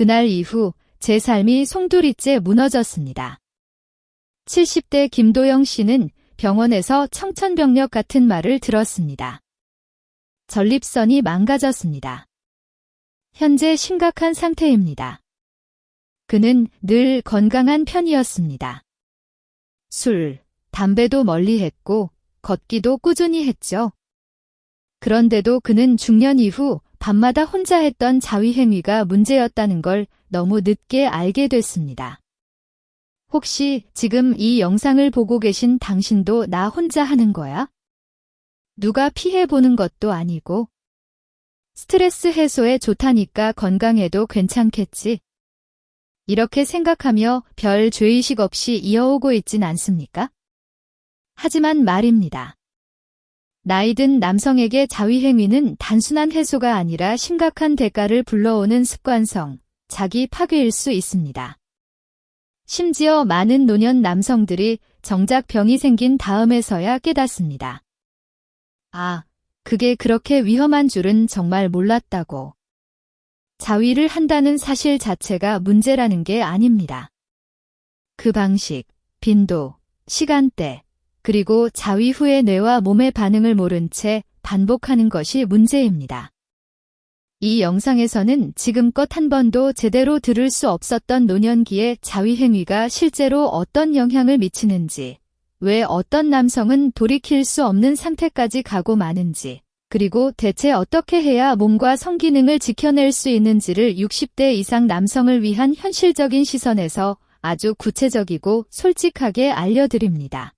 그날 이후 제 삶이 송두리째 무너졌습니다. 70대 김도영 씨는 병원에서 청천벽력 같은 말을 들었습니다. 전립선이 망가졌습니다. 현재 심각한 상태입니다. 그는 늘 건강한 편이었습니다. 술, 담배도 멀리 했고, 걷기도 꾸준히 했죠. 그런데도 그는 중년 이후 밤마다 혼자 했던 자위행위가 문제였다는 걸 너무 늦게 알게 됐습니다. 혹시 지금 이 영상을 보고 계신 당신도 나 혼자 하는 거야? 누가 피해보는 것도 아니고. 스트레스 해소에 좋다니까 건강에도 괜찮겠지. 이렇게 생각하며 별 죄의식 없이 이어오고 있진 않습니까? 하지만 말입니다. 나이든 남성에게 자위행위는 단순한 해소가 아니라 심각한 대가를 불러오는 습관성, 자기 파괴일 수 있습니다. 심지어 많은 노년 남성들이 정작 병이 생긴 다음에서야 깨닫습니다. 아, 그게 그렇게 위험한 줄은 정말 몰랐다고. 자위를 한다는 사실 자체가 문제라는 게 아닙니다. 그 방식, 빈도, 시간대, 그리고 자위 후의 뇌와 몸의 반응을 모른 채 반복하는 것이 문제입니다. 이 영상에서는 지금껏 한 번도 제대로 들을 수 없었던 노년기의 자위 행위가 실제로 어떤 영향을 미치는지, 왜 어떤 남성은 돌이킬 수 없는 상태까지 가고 마는지, 그리고 대체 어떻게 해야 몸과 성기능을 지켜낼 수 있는지를 60대 이상 남성을 위한 현실적인 시선에서 아주 구체적이고 솔직하게 알려드립니다.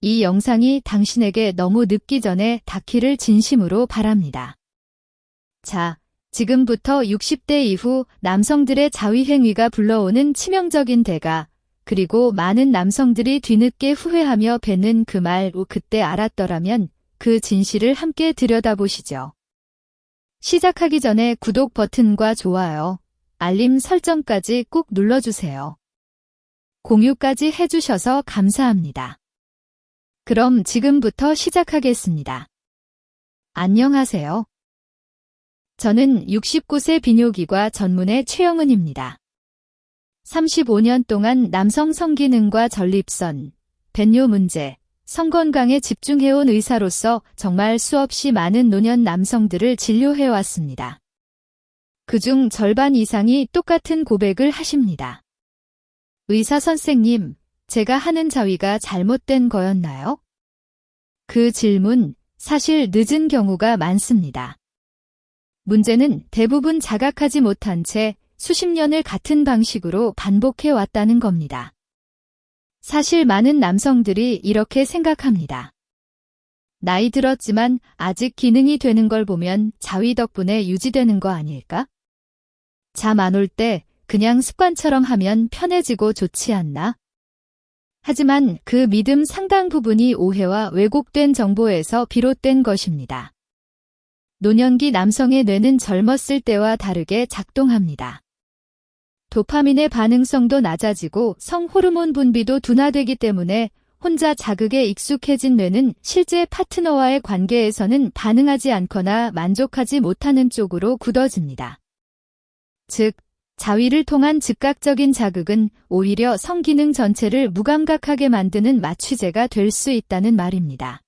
이 영상이 당신에게 너무 늦기 전에 닿기를 진심으로 바랍니다. 자, 지금부터 60대 이후 남성들의 자위행위가 불러오는 치명적인 대가, 그리고 많은 남성들이 뒤늦게 후회하며 뱉는 그 말, 그때 알았더라면 그 진실을 함께 들여다보시죠. 시작하기 전에 구독 버튼과 좋아요, 알림 설정까지 꾹 눌러주세요. 공유까지 해주셔서 감사합니다. 그럼 지금부터 시작하겠습니다. 안녕하세요. 저는 69세 비뇨기과 전문의 최영은입니다. 35년 동안 남성 성기능과 전립선, 배뇨 문제, 성건강에 집중해온 의사로서 정말 수없이 많은 노년 남성들을 진료해왔습니다. 그중 절반 이상이 똑같은 고백을 하십니다. 의사 선생님, 제가 하는 자위가 잘못된 거였나요? 그 질문, 사실 늦은 경우가 많습니다. 문제는 대부분 자각하지 못한 채 수십 년을 같은 방식으로 반복해 왔다는 겁니다. 사실 많은 남성들이 이렇게 생각합니다. 나이 들었지만 아직 기능이 되는 걸 보면 자위 덕분에 유지되는 거 아닐까? 잠 안 올 때 그냥 습관처럼 하면 편해지고 좋지 않나? 하지만 그 믿음 상당 부분이 오해와 왜곡된 정보에서 비롯된 것입니다. 노년기 남성의 뇌는 젊었을 때와 다르게 작동합니다. 도파민의 반응성도 낮아지고 성 호르몬 분비도 둔화되기 때문에 혼자 자극에 익숙해진 뇌는 실제 파트너와의 관계에서는 반응하지 않거나 만족하지 못하는 쪽으로 굳어집니다. 즉, 자위를 통한 즉각적인 자극은 오히려 성기능 전체를 무감각하게 만드는 마취제가 될 수 있다는 말입니다.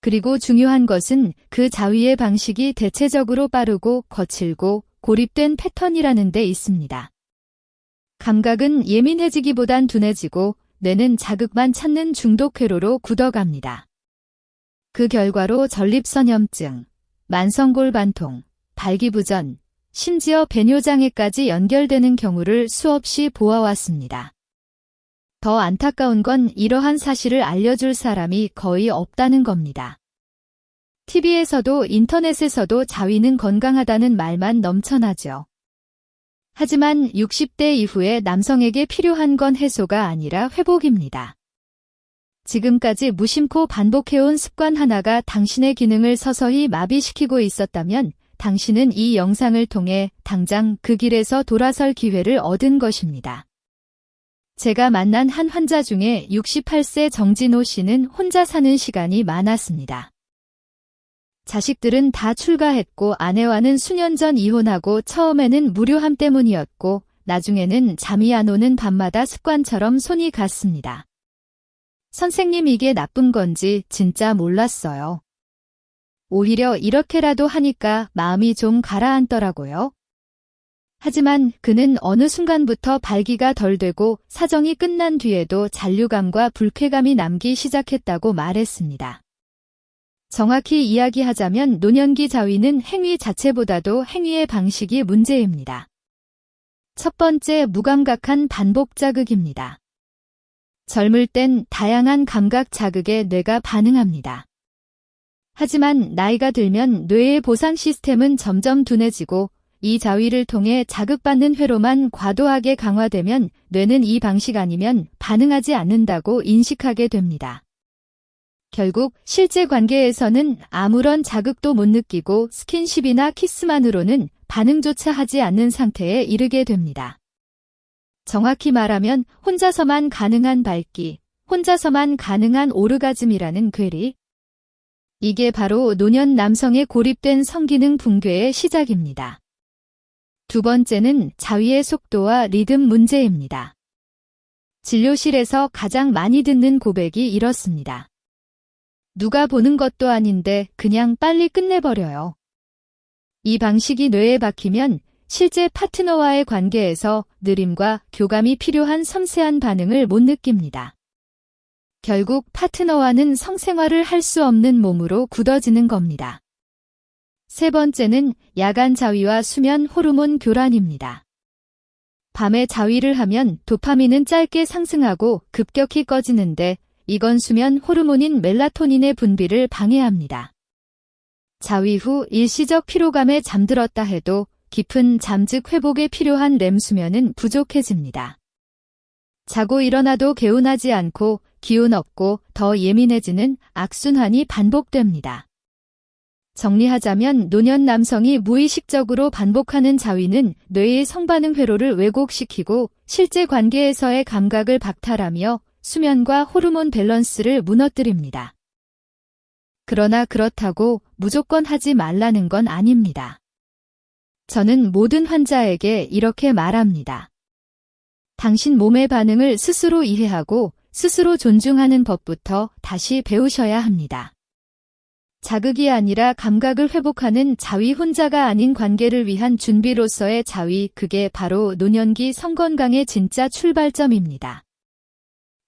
그리고 중요한 것은 그 자위의 방식이 대체적으로 빠르고 거칠고 고립된 패턴이라는 데 있습니다. 감각은 예민해지기보단 둔해지고 뇌는 자극만 찾는 중독 회로로 굳어갑니다. 그 결과로 전립선염증, 만성골반통, 발기부전, 심지어 배뇨장애까지 연결되는 경우를 수없이 보아왔습니다. 더 안타까운 건 이러한 사실을 알려줄 사람이 거의 없다는 겁니다. TV에서도 인터넷에서도 자위는 건강하다는 말만 넘쳐나죠. 하지만 60대 이후에 남성에게 필요한 건 해소가 아니라 회복입니다. 지금까지 무심코 반복해온 습관 하나가 당신의 기능을 서서히 마비시키고 있었다면 당신은 이 영상을 통해 당장 그 길에서 돌아설 기회를 얻은 것입니다. 제가 만난 한 환자 중에 68세 정진호 씨는 혼자 사는 시간이 많았습니다. 자식들은 다 출가했고 아내와는 수년 전 이혼하고 처음에는 무료함 때문이었고 나중에는 잠이 안 오는 밤마다 습관처럼 손이 갔습니다. 선생님 이게 나쁜 건지 진짜 몰랐어요. 오히려 이렇게라도 하니까 마음이 좀 가라앉더라고요. 하지만 그는 어느 순간부터 발기가 덜 되고 사정이 끝난 뒤에도 잔류감과 불쾌감이 남기 시작했다고 말했습니다. 정확히 이야기하자면 노년기 자위는 행위 자체보다도 행위의 방식이 문제입니다. 첫 번째 무감각한 반복 자극입니다. 젊을 땐 다양한 감각 자극에 뇌가 반응합니다. 하지만 나이가 들면 뇌의 보상 시스템은 점점 둔해지고 이 자위를 통해 자극받는 회로만 과도하게 강화되면 뇌는 이 방식 아니면 반응하지 않는다고 인식하게 됩니다. 결국 실제 관계에서는 아무런 자극도 못 느끼고 스킨십이나 키스만으로는 반응조차 하지 않는 상태에 이르게 됩니다. 정확히 말하면 혼자서만 가능한 밝기, 혼자서만 가능한 오르가즘이라는 괴리. 이게 바로 노년 남성의 고립된 성기능 붕괴의 시작입니다. 두 번째는 자위의 속도와 리듬 문제입니다. 진료실에서 가장 많이 듣는 고백이 이렇습니다. 누가 보는 것도 아닌데 그냥 빨리 끝내버려요. 이 방식이 뇌에 박히면 실제 파트너와의 관계에서 느림과 교감이 필요한 섬세한 반응을 못 느낍니다. 결국 파트너와는 성생활을 할 수 없는 몸으로 굳어지는 겁니다. 세 번째는 야간 자위와 수면 호르몬 교란입니다. 밤에 자위를 하면 도파민은 짧게 상승하고 급격히 꺼지는데 이건 수면 호르몬인 멜라토닌의 분비를 방해합니다. 자위 후 일시적 피로감에 잠들었다 해도 깊은 잠 즉 회복에 필요한 렘 수면은 부족해집니다. 자고 일어나도 개운하지 않고 기운 없고 더 예민해지는 악순환이 반복됩니다. 정리하자면 노년 남성이 무의식적으로 반복하는 자위는 뇌의 성반응 회로를 왜곡시키고 실제 관계에서의 감각을 박탈하며 수면과 호르몬 밸런스를 무너뜨립니다. 그러나 그렇다고 무조건 하지 말라는 건 아닙니다. 저는 모든 환자에게 이렇게 말합니다. 당신 몸의 반응을 스스로 이해하고 스스로 존중하는 법부터 다시 배우셔야 합니다. 자극이 아니라 감각을 회복하는 자위 혼자가 아닌 관계를 위한 준비로서의 자위, 그게 바로 노년기 성건강의 진짜 출발점입니다.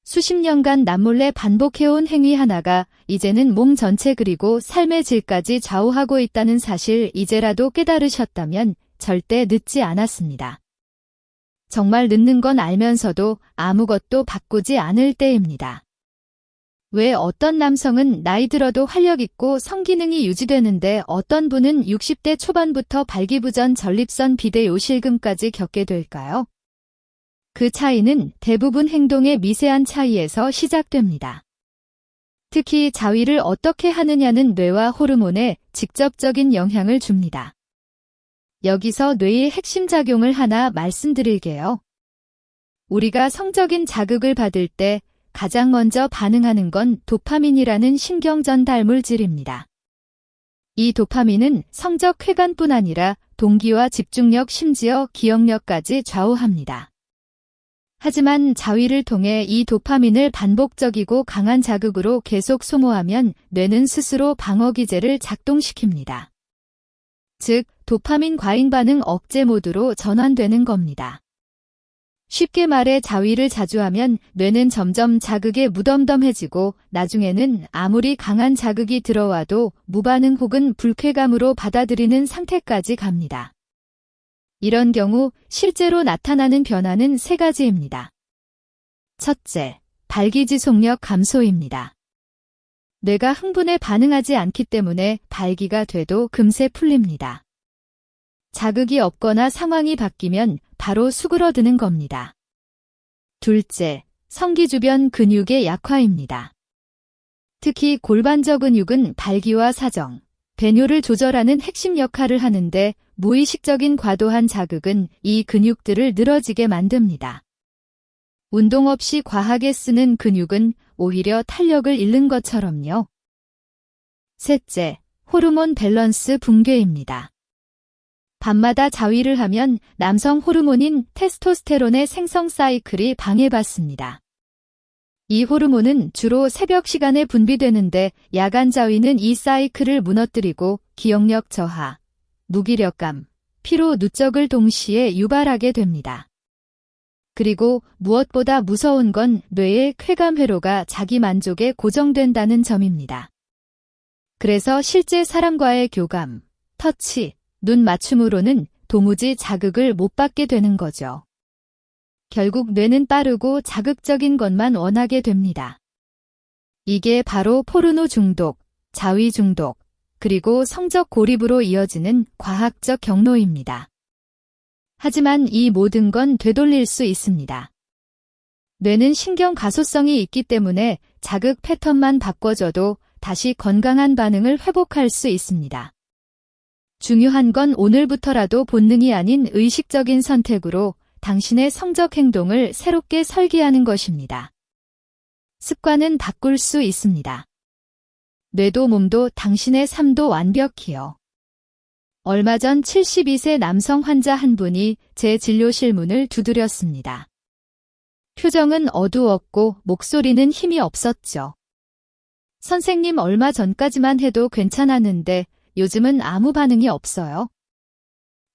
수십 년간 남몰래 반복해온 행위 하나가 이제는 몸 전체 그리고 삶의 질까지 좌우하고 있다는 사실 이제라도 깨달으셨다면 절대 늦지 않았습니다. 정말 늦는 건 알면서도 아무것도 바꾸지 않을 때입니다. 왜 어떤 남성은 나이 들어도 활력 있고 성기능이 유지되는데 어떤 분은 60대 초반부터 발기부전 전립선 비대 요실금까지 겪게 될까요? 그 차이는 대부분 행동의 미세한 차이에서 시작됩니다. 특히 자위를 어떻게 하느냐는 뇌와 호르몬에 직접적인 영향을 줍니다. 여기서 뇌의 핵심 작용을 하나 말씀드릴게요. 우리가 성적인 자극을 받을 때 가장 먼저 반응하는 건 도파민이라는 신경 전달 물질입니다. 이 도파민은 성적 쾌감뿐 아니라 동기와 집중력 심지어 기억력까지 좌우합니다. 하지만 자위를 통해 이 도파민을 반복적이고 강한 자극으로 계속 소모하면 뇌는 스스로 방어기제를 작동시킵니다. 즉, 도파민 과잉 반응 억제 모드로 전환되는 겁니다. 쉽게 말해 자위를 자주 하면 뇌는 점점 자극에 무덤덤해지고 나중에는 아무리 강한 자극이 들어와도 무반응 혹은 불쾌감으로 받아들이는 상태까지 갑니다. 이런 경우 실제로 나타나는 변화는 세 가지입니다. 첫째, 발기지속력 감소입니다. 뇌가 흥분에 반응하지 않기 때문에 발기가 돼도 금세 풀립니다. 자극이 없거나 상황이 바뀌면 바로 수그러드는 겁니다. 둘째, 성기 주변 근육의 약화입니다. 특히 골반저 근육은 발기와 사정, 배뇨를 조절하는 핵심 역할을 하는데 무의식적인 과도한 자극은 이 근육들을 늘어지게 만듭니다. 운동 없이 과하게 쓰는 근육은 오히려 탄력을 잃는 것처럼요. 셋째, 호르몬 밸런스 붕괴입니다. 밤마다 자위를 하면 남성 호르몬인 테스토스테론의 생성 사이클이 방해받습니다. 이 호르몬은 주로 새벽 시간에 분비되는데 야간 자위는 이 사이클을 무너뜨리고 기억력 저하, 무기력감, 피로 누적을 동시에 유발하게 됩니다. 그리고 무엇보다 무서운 건 뇌의 쾌감 회로가 자기 만족에 고정된다는 점입니다. 그래서 실제 사람과의 교감, 터치, 눈 맞춤으로는 도무지 자극을 못 받게 되는 거죠. 결국 뇌는 빠르고 자극적인 것만 원하게 됩니다. 이게 바로 포르노 중독, 자위 중독, 그리고 성적 고립으로 이어지는 과학적 경로입니다. 하지만 이 모든 건 되돌릴 수 있습니다. 뇌는 신경 가소성이 있기 때문에 자극 패턴만 바꿔줘도 다시 건강한 반응을 회복할 수 있습니다. 중요한 건 오늘부터라도 본능이 아닌 의식적인 선택으로 당신의 성적 행동을 새롭게 설계하는 것입니다. 습관은 바꿀 수 있습니다. 뇌도 몸도 당신의 삶도 완벽히요. 얼마 전 72세 남성 환자 한 분이 제 진료실 문을 두드렸습니다. 표정은 어두웠고 목소리는 힘이 없었죠. 선생님 얼마 전까지만 해도 괜찮았는데 요즘은 아무 반응이 없어요.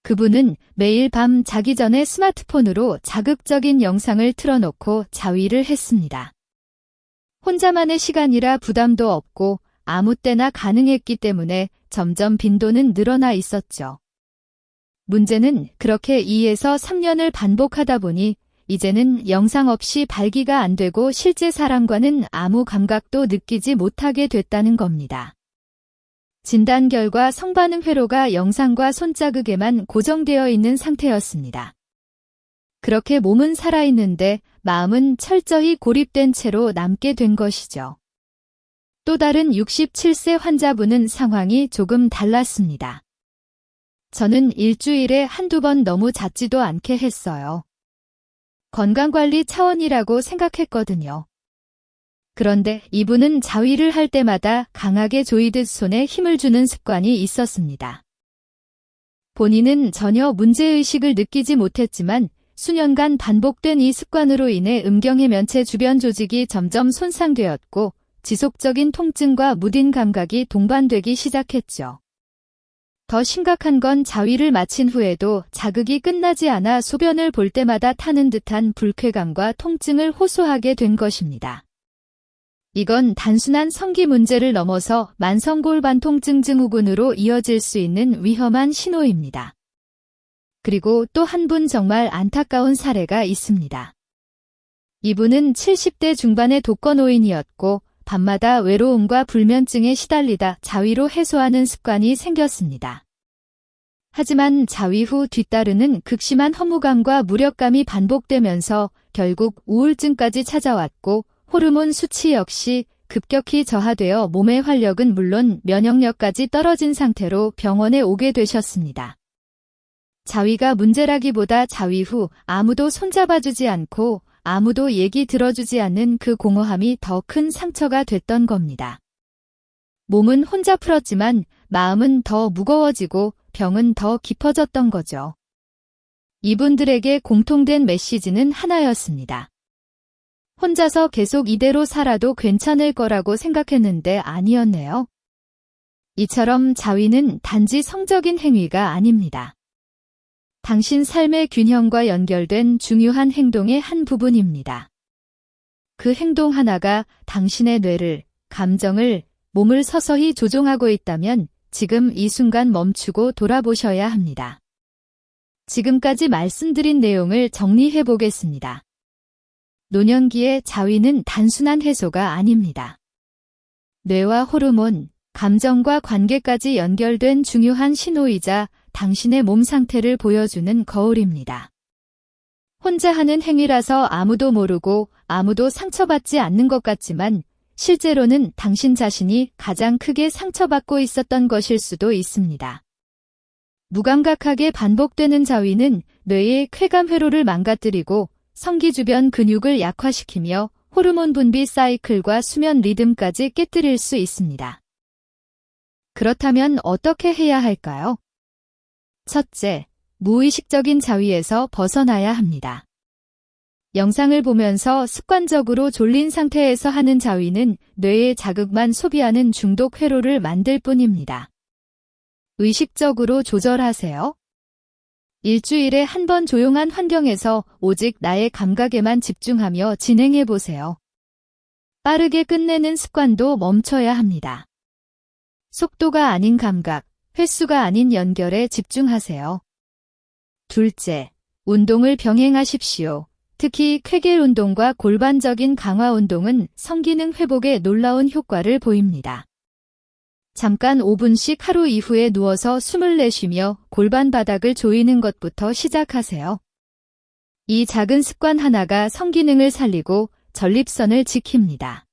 그분은 매일 밤 자기 전에 스마트폰으로 자극적인 영상을 틀어놓고 자위를 했습니다. 혼자만의 시간이라 부담도 없고 아무 때나 가능했기 때문에 점점 빈도는 늘어나 있었죠. 문제는 그렇게 2에서 3년을 반복하다 보니 이제는 영상 없이 발기가 안 되고 실제 사람과는 아무 감각도 느끼지 못하게 됐다는 겁니다. 진단 결과 성반응 회로가 영상과 손자극에만 고정되어 있는 상태였습니다. 그렇게 몸은 살아있는데 마음은 철저히 고립된 채로 남게 된 것이죠. 또 다른 67세 환자분은 상황이 조금 달랐습니다. 저는 일주일에 한두 번 너무 잦지도 않게 했어요. 건강관리 차원이라고 생각했거든요. 그런데 이분은 자위를 할 때마다 강하게 조이듯 손에 힘을 주는 습관이 있었습니다. 본인은 전혀 문제의식을 느끼지 못했지만 수년간 반복된 이 습관으로 인해 음경의 면체 주변 조직이 점점 손상되었고 지속적인 통증과 무딘 감각이 동반되기 시작했죠. 더 심각한 건 자위를 마친 후에도 자극이 끝나지 않아 소변을 볼 때마다 타는 듯한 불쾌감과 통증을 호소하게 된 것입니다. 이건 단순한 성기 문제를 넘어서 만성골반 통 증 증후군으로 이어질 수 있는 위험한 신호입니다. 그리고 또 한 분 정말 안타까운 사례가 있습니다. 이분은 70대 중반의 독거노인이었고 밤마다 외로움과 불면증에 시달리다 자위로 해소하는 습관이 생겼습니다. 하지만 자위 후 뒤따르는 극심한 허무감과 무력감이 반복되면서 결국 우울증까지 찾아왔고 호르몬 수치 역시 급격히 저하되어 몸의 활력은 물론 면역력까지 떨어진 상태로 병원에 오게 되셨습니다. 자위가 문제라기보다 자위 후 아무도 손잡아주지 않고 아무도 얘기 들어주지 않는 그 공허함이 더 큰 상처가 됐던 겁니다. 몸은 혼자 풀었지만 마음은 더 무거워지고 병은 더 깊어졌던 거죠. 이분들에게 공통된 메시지는 하나였습니다. 혼자서 계속 이대로 살아도 괜찮을 거라고 생각했는데 아니었네요. 이처럼 자위는 단지 성적인 행위가 아닙니다. 당신 삶의 균형과 연결된 중요한 행동의 한 부분입니다. 그 행동 하나가 당신의 뇌를, 감정을, 몸을 서서히 조종하고 있다면 지금 이 순간 멈추고 돌아보셔야 합니다. 지금까지 말씀드린 내용을 정리해 보겠습니다. 노년기의 자위는 단순한 해소가 아닙니다. 뇌와 호르몬, 감정과 관계까지 연결된 중요한 신호이자 당신의 몸 상태를 보여주는 거울입니다. 혼자 하는 행위라서 아무도 모르고 아무도 상처받지 않는 것 같지만 실제로는 당신 자신이 가장 크게 상처받고 있었던 것일 수도 있습니다. 무감각하게 반복되는 자위는 뇌의 쾌감 회로를 망가뜨리고 성기 주변 근육을 약화시키며 호르몬 분비 사이클과 수면 리듬까지 깨뜨릴 수 있습니다. 그렇다면 어떻게 해야 할까요? 첫째, 무의식적인 자위에서 벗어나야 합니다. 영상을 보면서 습관적으로 졸린 상태에서 하는 자위는 뇌의 자극만 소비하는 중독 회로를 만들 뿐입니다. 의식적으로 조절하세요. 일주일에 한 번 조용한 환경에서 오직 나의 감각에만 집중하며 진행해 보세요. 빠르게 끝내는 습관도 멈춰야 합니다. 속도가 아닌 감각, 횟수가 아닌 연결에 집중하세요. 둘째, 운동을 병행하십시오. 특히 쾌겔 운동과 골반적인 강화 운동은 성기능 회복에 놀라운 효과를 보입니다. 잠깐 5분씩 하루 이후에 누워서 숨을 내쉬며 골반 바닥을 조이는 것부터 시작하세요. 이 작은 습관 하나가 성기능을 살리고 전립선을 지킵니다.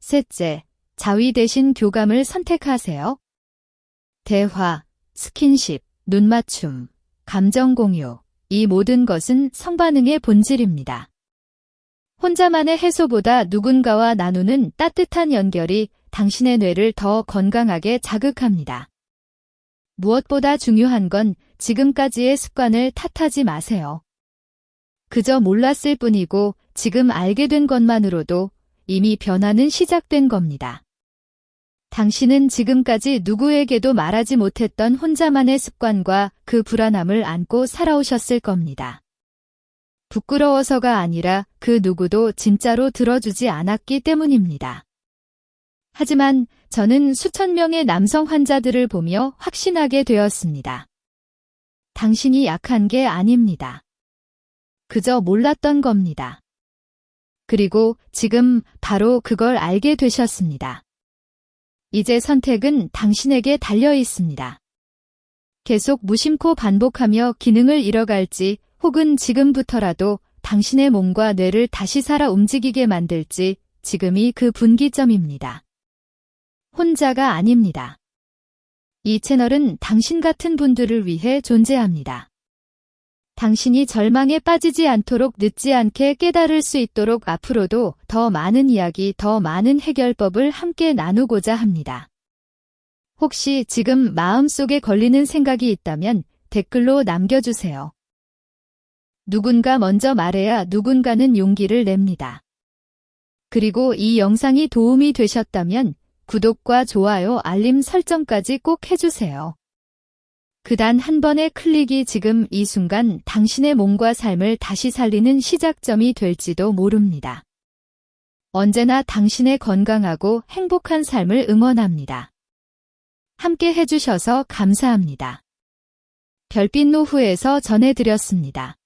셋째, 자위 대신 교감을 선택하세요. 대화, 스킨십, 눈맞춤, 감정 공유, 이 모든 것은 성반응의 본질입니다. 혼자만의 해소보다 누군가와 나누는 따뜻한 연결이 당신의 뇌를 더 건강하게 자극합니다. 무엇보다 중요한 건 지금까지의 습관을 탓하지 마세요. 그저 몰랐을 뿐이고 지금 알게 된 것만으로도 이미 변화는 시작된 겁니다. 당신은 지금까지 누구에게도 말하지 못했던 혼자만의 습관과 그 불안함을 안고 살아오셨을 겁니다. 부끄러워서가 아니라 그 누구도 진짜로 들어주지 않았기 때문입니다. 하지만 저는 수천 명의 남성 환자들을 보며 확신하게 되었습니다. 당신이 약한 게 아닙니다. 그저 몰랐던 겁니다. 그리고 지금 바로 그걸 알게 되셨습니다. 이제 선택은 당신에게 달려 있습니다. 계속 무심코 반복하며 기능을 잃어갈지 혹은 지금부터라도 당신의 몸과 뇌를 다시 살아 움직이게 만들지 지금이 그 분기점입니다. 혼자가 아닙니다. 이 채널은 당신 같은 분들을 위해 존재합니다. 당신이 절망에 빠지지 않도록 늦지 않게 깨달을 수 있도록 앞으로도 더 많은 이야기, 더 많은 해결법을 함께 나누고자 합니다. 혹시 지금 마음속에 걸리는 생각이 있다면 댓글로 남겨주세요. 누군가 먼저 말해야 누군가는 용기를 냅니다. 그리고 이 영상이 도움이 되셨다면 구독과 좋아요, 알림 설정까지 꼭 해주세요. 그단 한 번의 클릭이 지금 이 순간 당신의 몸과 삶을 다시 살리는 시작점이 될지도 모릅니다. 언제나 당신의 건강하고 행복한 삶을 응원합니다. 함께 해주셔서 감사합니다. 별빛 노후에서 전해드렸습니다.